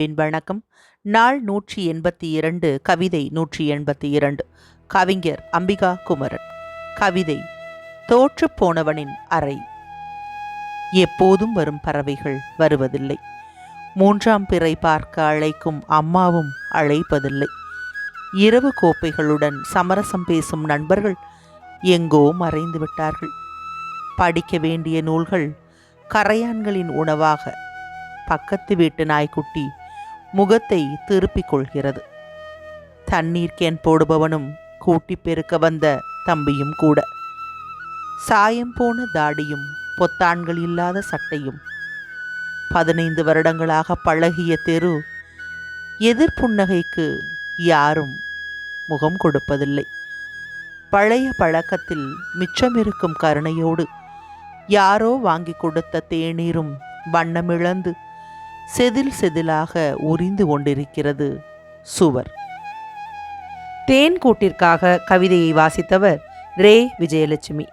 என் வணக்கம். நாள் நூற்றி எண்பத்தி இரண்டு கவிதை நூற்றி எண்பத்தி இரண்டு. கவிஞர் அம்பிகா குமரன். கவிதை தோற்றுப் போனவனின் அறை. எப்போதும் வரும் பறவைகள் வருவதில்லை. மூன்றாம் பிறை பார்க்க அழைக்கும் அம்மாவும் அழைப்பதில்லை. இரவு கோப்பைகளுடன் சமரசம் பேசும் நண்பர்கள் எங்கோ மறைந்து விட்டார்கள் படிக்க வேண்டிய நூல்கள் கரையான்களின் உணவாக. பக்கத்து வீட்டு நாய்க்குட்டி முகத்தை திருப்பிக் கொள்கிறது. தண்ணீர் கேன் போடுபவனும் கூட்டி பெருக்க வந்த தம்பியும் கூட. சாயம் போன தாடியும் பொத்தான்கள் இல்லாத சட்டையும். பதினைந்து வருடங்களாக பழகிய தெரு எதிர்ப்புன்னகைக்கு யாரும் முகம் கொடுப்பதில்லை. பழைய பழக்கத்தில் மிச்சமிருக்கும் கருணையோடு யாரோ வாங்கி கொடுத்த தேநீரும் வண்ணமிழந்து செதில் செதிலாக உறிந்து கொண்டிருக்கிறது சுவர். தேன் கூட்டிற்காக கவிதையை வாசித்தவர் ரே விஜயலட்சுமி.